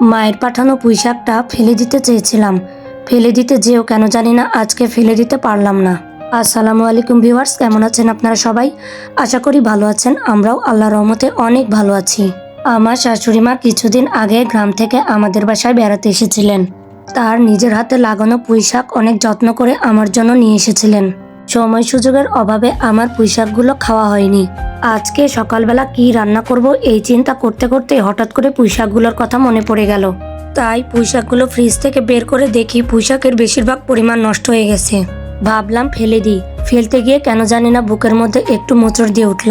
মায়ের পাঠানো পুঁইশাকটা ফেলে দিতে চেয়েছিলাম। ফেলে দিতে যেও কেন জানি না, আজকে ফেলে দিতে পারলাম না। আসসালামু আলাইকুম ভিউয়ার্স, কেমন আছেন আপনারা সবাই? আশা করি ভালো আছেন, আমরাও আল্লাহ রহমতে অনেক ভালো আছি। আমার শাশুড়ি মা কিছুদিন আগে গ্রাম থেকে আমাদের বাসায় বেড়াতে এসেছিলেন। তার নিজের হাতে লাগানো পুঁইশাক অনেক যত্ন করে আমার জন্য নিয়ে এসেছিলেন। সময় সুযোগের অভাবে আমার পুঁইশাকগুলো খাওয়া হয়নি। আজকে সকালবেলা কি রান্না করব এই চিন্তা করতে করতে হঠাৎ করে পুঁইশাকগুলোর কথা মনে পড়ে গেল। তাই পুঁইশাকগুলো ফ্রিজ থেকে বের করে দেখি পুঁইশাকের বেশিরভাগ পরিমাণ নষ্ট হয়ে গেছে। ভাবলাম ফেলে দিই। ফেলতে গিয়ে কেন জানি না বুকের মধ্যে একটু মোচড় দিয়ে উঠল।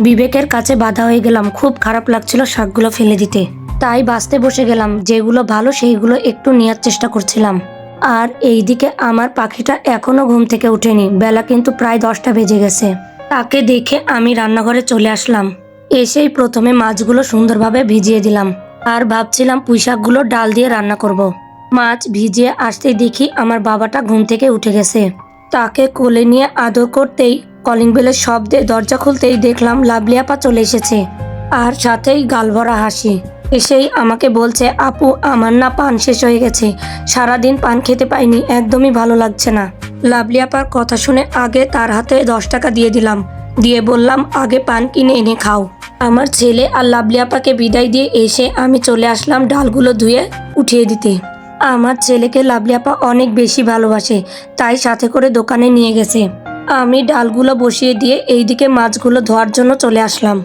বিবেকের কাছে বাধা হয়ে গেলাম, খুব খারাপ লাগছিল শাকগুলো ফেলে দিতে। তাই বাঁচতে বসে গেলাম, যেগুলো ভালো সেইগুলো একটু নেওয়ার চেষ্টা করছিলাম। আর এইদিকে আমার পাখিটা এখনও ঘুম থেকে ওঠেনি। বেলা কিন্তু প্রায় দশটা বেজে গেছে। তাকে দেখে আমি রান্নাঘরে চলে আসলাম। এসেই প্রথমে মাছগুলো সুন্দরভাবে ভিজিয়ে দিলাম। আর ভাবছিলাম পুঁইশাকগুলো ডাল দিয়ে রান্না করব। মাছ ভিজিয়ে আসতে দেখি আমার বাবাটা ঘুম থেকে উঠে গেছে। তাকে কোলে নিয়ে আদর করতেই, কলিং বেলের শব্দে দরজা খুলতেই দেখলাম লাভলিয়াপা চলে এসেছে। আর সাথেই গালভরা হাসি। এসেই আমাকে বলছে, আপু, আমার না পান শেষ হয়ে গেছে। সারাদিন পান খেতে পাইনি, একদমই ভালো লাগছে না। লাভলিয়াপার কথা শুনে আগে তার হাতে দশ টাকা দিয়ে দিলাম। দিয়ে বললাম, আগে পান কিনে এনে খাও। আমার ছেলে আর লাভলিয়াপাকে বিদায় দিয়ে এসে আমি চলে আসলাম ডালগুলো ধুয়ে উঠিয়ে দিতে। আমার ছেলেকে লাভলিয়াপা অনেক বেশি ভালোবাসে, তাই সাথে করে দোকানে নিয়ে গেছে। আমি ডালগুলো বসিয়ে দিয়ে এইদিকে মাছগুলো ধোয়ার জন্য চলে আসলাম।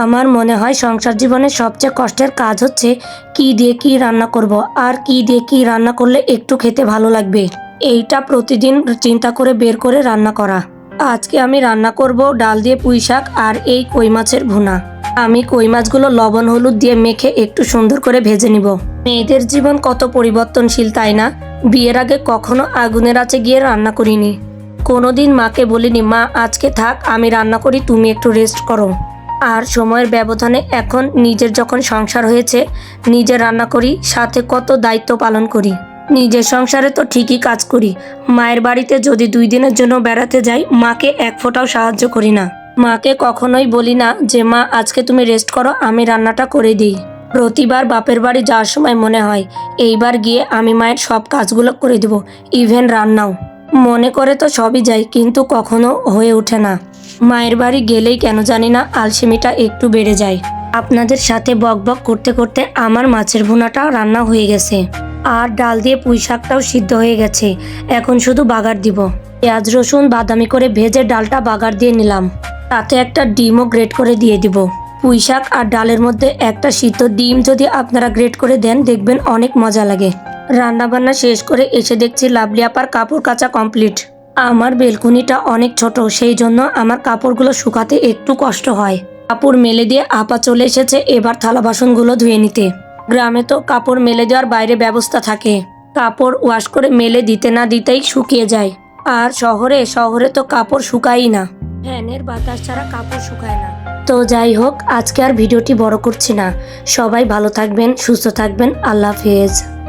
আমার মনে হয় সংসার জীবনের সবচেয়ে কষ্টের কাজ হচ্ছে কি দিয়ে কি রান্না করব আর কি দিয়ে কি রান্না করলে একটু খেতে ভালো লাগবে। এইটা প্রতিদিন চিন্তা করে বের করে রান্না করা। আজকে আমি রান্না করব ডাল দিয়ে পুঁই শাক আর এই কই মাছের ভুনা। আমি কই মাছগুলো লবণ, হলুদ দিয়ে মেখে একটু সুন্দর করে ভেজে নিব। মেয়েদের জীবন কত পরিবর্তনশীল, তাই না? বিয়ের আগে কখনো আগুনের আছে গিয়ে রান্না করিনি। কোনোদিন মাকে বলিনি, মা, আজকে থাক, আমি রান্না করি, তুমি একটু রেস্ট করো। আর সময়ের ব্যবধানে এখন নিজের যখন সংসার হয়েছে নিজে রান্না করি, সাথে কত দায়িত্ব পালন করি। নিজের সংসারে তো ঠিকই কাজ করি। মায়ের বাড়িতে যদি দুই দিনের জন্য বেড়াতে যাই, মাকে এক ফোঁটাও সাহায্য করি না। মাকে কখনোই বলি না যে, মা, আজকে তুমি রেস্ট করো, আমি রান্নাটা করে দিই। প্রতিবার বাপের বাড়ি যাওয়ার সময় মনে হয়, এইবার গিয়ে আমি মায়ের সব কাজগুলো করে দেব ইভেন রান্নাও। মনে করে তো সবই যাই কিন্তু কখনো হয়ে ওঠে না। মায়ের বাড়ি গেলেই কেন জানি না আলসেমিটা একটু বেড়ে যায়। আপনাদের সাথে বক বক করতে করতে আমার মাছের ভুনাটা রান্না হয়ে গেছে। আর ডাল দিয়ে পুঁই শাকটাও সিদ্ধ হয়ে গেছে। এখন শুধু বাগার দিব। পেঁয়াজ, রসুন, বাদামি করে ভেজে ডালটা বাগার দিয়ে নিলাম। তাতে একটা ডিমও গ্রেট করে দিয়ে দিব। পুঁই শাক আর ডালের মধ্যে একটা সিদ্ধ ডিম যদি আপনারা গ্রেট করে দেন, দেখবেন অনেক মজা লাগে। রান্নাবান্না শেষ করে এসে দেখছি লাভলি আপার কাপড় কাচা কমপ্লিট। আমার বেলকুনিটা অনেক ছোট, সেই জন্য আমার কাপড়গুলো শুকাতে একটু কষ্ট হয়। কাপড় মেলে দিয়ে আপা চলে এসেছে এবার থালা বাসনগুলো ধুয়ে নিতে। গ্রামে তো কাপড় মেলে দেওয়ার বাইরে ব্যবস্থা থাকে। কাপড় ওয়াশ করে মেলে দিতে না দিতেই শুকিয়ে যায়। আর শহরে শহরে তো কাপড় শুকায়ই না। ফ্যানের বাতাস ছাড়া কাপড় শুকায় না। তো যাই হোক, আজকে আর ভিডিওটি বড় করছি না। সবাই ভালো থাকবেন, সুস্থ থাকবেন। আল্লাহ হাফেজ।